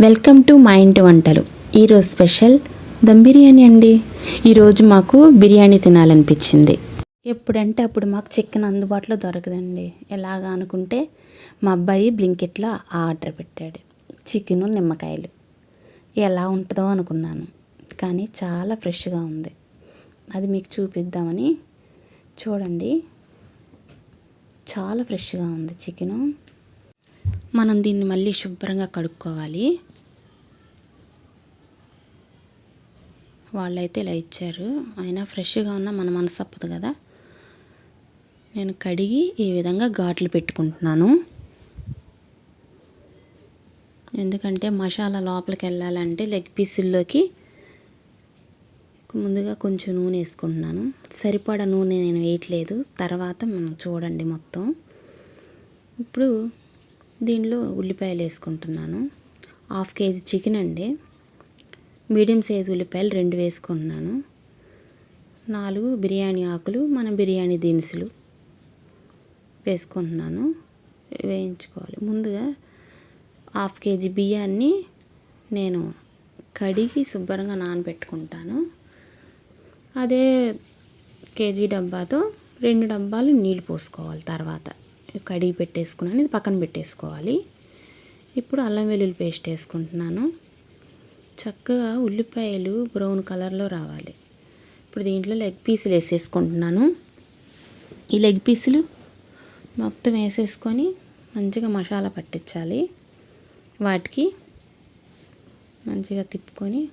Welcome to మా ఇంటి వంటలు. ఈరోజు స్పెషల్ దమ్ బిర్యానీ అండి. ఈరోజు మాకు బిర్యానీ తినాలనిపించింది. ఎప్పుడంటే అప్పుడు మాకు చికెన్ అందుబాటులో దొరకదండి. ఎలాగా అనుకుంటే మా అబ్బాయి బ్లింకెట్లో ఆర్డర్ పెట్టాడు. చికెను నిమ్మకాయలు. ఎలా ఉంటుందో అనుకున్నాను. కానీ చాలా ఫ్రెష్గా ఉంది. అది మీకు చూపిద్దామని చూడండి. చాలా ఫ్రెష్గా ఉంది చికెను. మనం దీన్ని మళ్ళీ శుభ్రంగా కడుక్కోవాలి. వాళ్ళైతే ఇలా ఇచ్చారు. అయినా ఫ్రెష్గా ఉన్న మన మనసు అప్పదు కదా. నేను కడిగి ఈ విధంగా ఘాట్లు పెట్టుకుంటున్నాను. ఎందుకంటే మసాలా లోపలికి వెళ్ళాలంటే లెగ్ పీసుల్లోకి ముందుగా కొంచెం నూనె వేసుకుంటున్నాను. సరిపడా నూనె నేను వేయట్లేదు. తర్వాత మనం చూడండి మొత్తం. ఇప్పుడు దీనిలో ఉల్లిపాయలు వేసుకుంటున్నాను. హాఫ్ కేజీ చికెన్ అండి. మీడియం సైజ్ ఉల్లిపాయలు రెండు వేసుకుంటున్నాను. నాలుగు బిర్యానీ ఆకులు మన బిర్యానీ దినుసులు వేసుకుంటున్నాను. వేయించుకోవాలి. ముందుగా హాఫ్ కేజీ బియ్యాన్ని నేను కడిగి శుభ్రంగా నానబెట్టుకుంటాను. అదే కేజీ డబ్బాతో రెండు డబ్బాలు నీళ్ళు పోసుకోవాలి తర్వాత. కడిగి పెట్టేసుకున్నాను. ఇది పక్కన పెట్టేసుకోవాలి. ఇప్పుడు అల్లం వెల్లుల్లి పేస్ట్ వేసుకుంటున్నాను. చక్కగా ఉల్లిపాయలు బ్రౌన్ కలర్లో రావాలి. ఇప్పుడు దీంట్లో లెగ్ పీసులు వేసేసుకుంటున్నాను. ఈ లెగ్ పీసులు మొత్తం వేసేసుకొని మంచిగా మసాలా పట్టించాలి. వాటికి మంచిగా తిప్పుకొని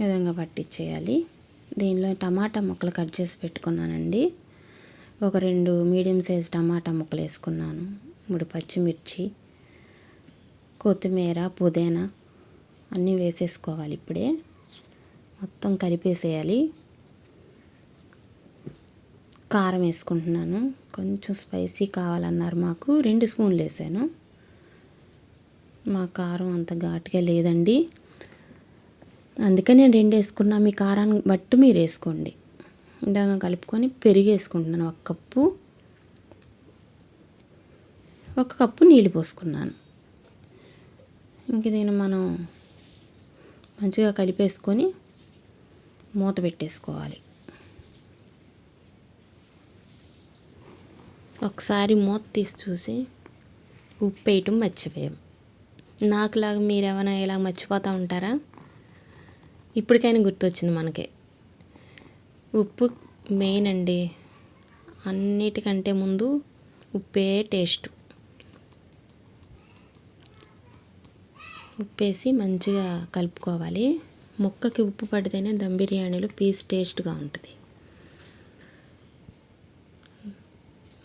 విధంగా పట్టించేయాలి. దీనిలో టమాటా ముక్కలు కట్ చేసి పెట్టుకున్నానండి. ఒక రెండు మీడియం సైజ్ టమాటా ముక్కలు వేసుకున్నాను మూడు పచ్చిమిర్చి కొత్తిమీర పుదీనా అన్నీ వేసేసుకోవాలి ఇప్పుడే. మొత్తం కలిపేసేయాలి. కారం వేసుకుంటున్నాను. కొంచెం స్పైసీ కావాలన్నారు మాకు. రెండు స్పూన్లు వేసాను. మా కారం అంత ఘాటుగా లేదండి. అందుకే నేను రెండు వేసుకున్నా. మీ కారాన్ని బట్టి మీరు వేసుకోండి. ఇందాక కలుపుకొని పెరుగు వేసుకుంటున్నాను ఒక కప్పు ఒక కప్పు నీళ్ళు పోసుకున్నాను. ఇంక దీన్ని మనం మంచిగా కలిపేసుకొని మూత పెట్టేసుకోవాలి. ఒకసారి మూత తీసి చూసి ఉప్పు వేయటం మర్చిపోయాం. నాకులాగా మీరు ఏమైనా ఇలా మర్చిపోతూ ఉంటారా? ఇప్పటికైనా గుర్తొచ్చింది మనకి. ఉప్పు మెయిన్ అండి. అన్నిటికంటే ముందు ఉప్పే టేస్ట్ ఉప్పేసి మంచిగా కలుపుకోవాలి. ముక్కకి ఉప్పు పడితేనే దమ్ బిర్యానీలో పీస్ టేస్ట్గా ఉంటుంది.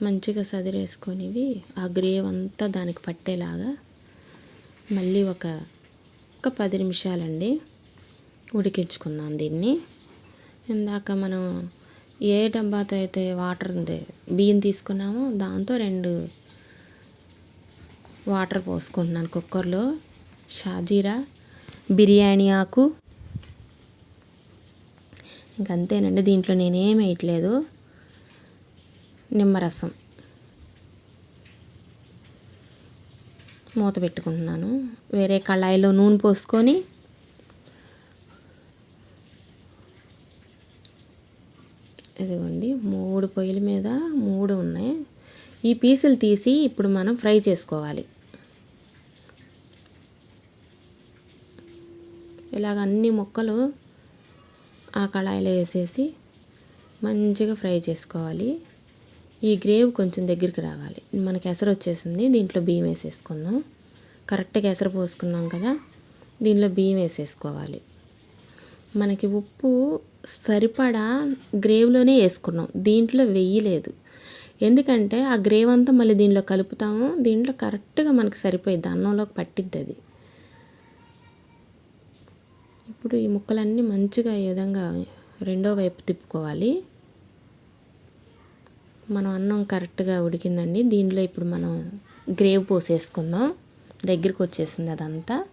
మంచిగా సదిరేసుకొనివి ఆ గ్రేవ్ అంతా దానికి పట్టేలాగా మళ్ళీ ఒక ఒక పది నిమిషాలండి ఉడికించుకుందాం దీన్ని. ఇందాక మనం ఏ డబ్బాతో అయితే వాటర్ ఉంది బియ్యం తీసుకున్నామో దాంతో రెండు వాటర్ పోసుకుంటున్నాను కుక్కర్లో. షాజీరా బిర్యానీ ఆకు. ఇంకంతేనండి దీంట్లో నేనేం వేయట్లేదు. నిమ్మరసం. మూత పెట్టుకుంటున్నాను. వేరే కళాయిలో నూనె పోసుకొని ఇదిగోండి మూడు పొయ్యిల మీద మూడు ఉన్నాయి. ఈ పీసులు తీసి ఇప్పుడు మనం ఫ్రై చేసుకోవాలి. ఇలాగ అన్ని ముక్కలు ఆ కళాయిలో వేసేసి మంచిగా ఫ్రై చేసుకోవాలి. ఈ గ్రేవ్ కొంచెం దగ్గరికి రావాలి. మనకి ఎసరు వచ్చేసింది దీంట్లో బియ్యం వేసేసుకుందాం. కరెక్ట్గా ఎసరు పోసుకున్నాం కదా దీనిలో బియ్యం వేసేసుకోవాలి. మనకి ఉప్పు సరిపడా గ్రేవ్లోనే వేసుకున్నాం. దీంట్లో వెయ్యలేదు ఎందుకంటే ఆ గ్రేవ్ అంతా మళ్ళీ దీనిలో కలుపుతాము. దీంట్లో కరెక్ట్గా మనకి సరిపోయిద్ది. అన్నంలోకి పట్టిద్ది అది. ఇప్పుడు ఈ ముక్కలన్నీ మంచిగా ఈ విధంగా రెండో వైపు తిప్పుకోవాలి. మనం అన్నం కరెక్ట్గా ఉడికిందండి. దీనిలో ఇప్పుడు మనం గ్రేవ్ పోసేసుకుందాం. దగ్గరికి వచ్చేసింది అదంతా.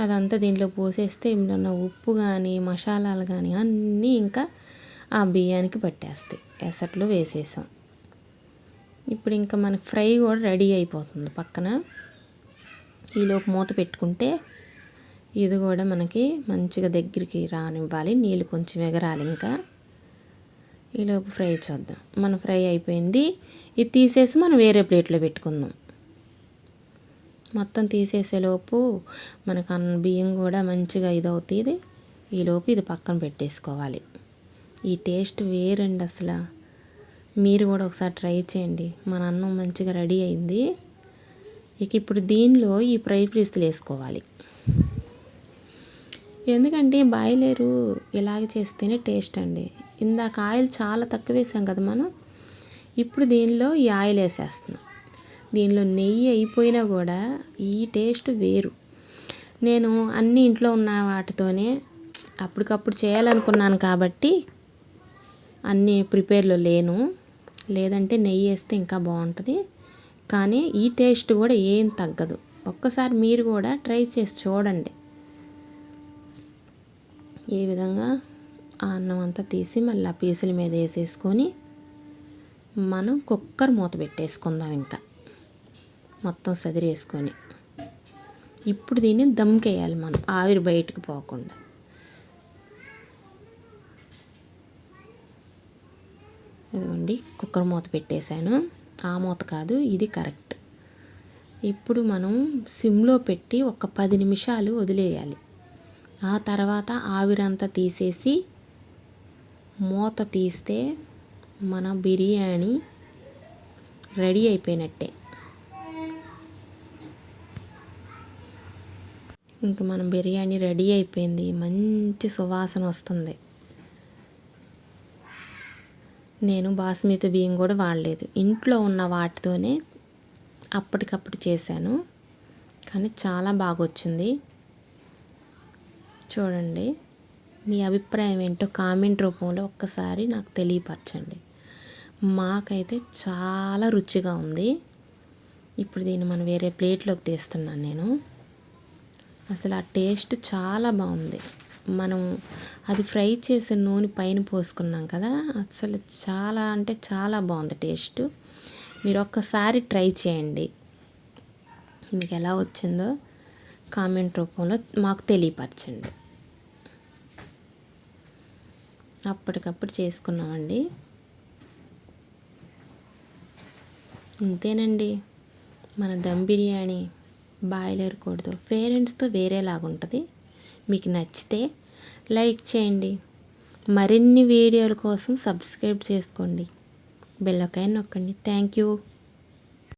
అదంతా దీంట్లో పోసేస్తే ఏమన్నా ఉప్పు కానీ మసాలాలు కానీ అన్నీ ఇంకా ఆ బియ్యానికి పట్టేస్తాయి. ఎసట్లో వేసేసాం. ఇప్పుడు ఇంకా మనకి ఫ్రై కూడా రెడీ అయిపోతుంది పక్కన. ఈలోపు మూత పెట్టుకుంటే ఇది కూడా మనకి మంచిగా దగ్గరికి రానివ్వాలి. నీళ్ళు కొంచెం ఎగరాలి ఇంకా. ఈలోపు ఫ్రై చూద్దాం. మన ఫ్రై అయిపోయింది. ఇది తీసేసి మనం వేరే ప్లేట్లో పెట్టుకుందాం. మొత్తం తీసేసేలోపు మనకు బియ్యం కూడా మంచిగా ఇదవుతుంది ఈలోపు ఇది పక్కన పెట్టేసుకోవాలి. ఈ టేస్ట్ వేరండి అసలు. మీరు కూడా ఒకసారి ట్రై చేయండి. మన అన్నం మంచిగా రెడీ అయింది. ఇక ఇప్పుడు దీనిలో ఈ ఫ్రై పీసులు వేసుకోవాలి. ఎందుకంటే బాయిలేరు ఇలాగ చేస్తేనే టేస్ట్ అండి. ఇందాక ఆయిల్ చాలా తక్కువ వేసాం కదా మనం ఇప్పుడు దీనిలో ఈ ఆయిల్ వేసేస్తున్నాం. దీనిలో నెయ్యి అయిపోయినా కూడా ఈ టేస్ట్ వేరు. నేను అన్ని ఇంట్లో ఉన్న వాటితోనే అప్పటికప్పుడు చేయాలనుకున్నాను కాబట్టి అన్ని ప్రిపేర్లో లేను. లేదంటే నెయ్యి వేస్తే ఇంకా బాగుంటుంది. కానీ ఈ టేస్ట్ కూడా ఏం తగ్గదు. ఒక్కసారి మీరు కూడా ట్రై చేసి చూడండి. ఈ విధంగా ఆ అన్నం అంతా తీసి మళ్ళీ ఆ పీసుల మీద వేసేసుకొని మనం కుక్కర్ మూత పెట్టేసుకుందాం ఇంకా. మొత్తం సదిరేసుకొని. ఇప్పుడు దీన్ని దమ్కేయాలి మనం ఆవిరి బయటకు పోకుండా. ఇదిగోండి కుక్కర్ మూత పెట్టేశాను. ఆ మూత కాదు ఇది కరెక్ట్. ఇప్పుడు మనం సిమ్లో పెట్టి ఒక పది నిమిషాలు వదిలేయాలి. ఆ తర్వాత ఆవిరంతా తీసేసి మూత తీస్తే మన బిర్యానీ రెడీ అయిపోయినట్టే. ఇంక మనం బిర్యానీ రెడీ అయిపోయింది. మంచి సువాసన వస్తుంది. నేను బాస్మతి బియ్యం కూడా వాడలేదు. ఇంట్లో ఉన్న వాటితోనే అప్పటికప్పుడు చేశాను. కానీ చాలా బాగా వచ్చింది చూడండి మీ అభిప్రాయం ఏంటో కామెంట్ రూపంలో ఒక్కసారి నాకు తెలియపరచండి. మాకైతే చాలా రుచిగా ఉంది. ఇప్పుడు దీన్ని మనం వేరే ప్లేట్లోకి తీస్తున్నాను నేను. అసలు ఆ టేస్ట్ చాలా బాగుంది. మనం అది ఫ్రై చేసే నూనె పైన పోసుకున్నాం కదా అసలు చాలా అంటే చాలా బాగుంది టేస్ట్. మీరు ఒక్కసారి ట్రై చేయండి. మీకు ఎలా వచ్చిందో కామెంట్ రూపంలో మాకు తెలియపరచండి. అప్పటికప్పుడు చేసుకున్నామండి. ఇంతేనండి. మన దమ్ బిర్యానీ. బాయిలర్ కూడదు పేరెంట్స్తో వేరేలాగుంటుంది. మీకు నచ్చితే లైక్ చేయండి. మరిన్ని వీడియోల కోసం సబ్స్క్రైబ్ చేసుకోండి. బెల్లకాయ నొక్కండి. Thank you.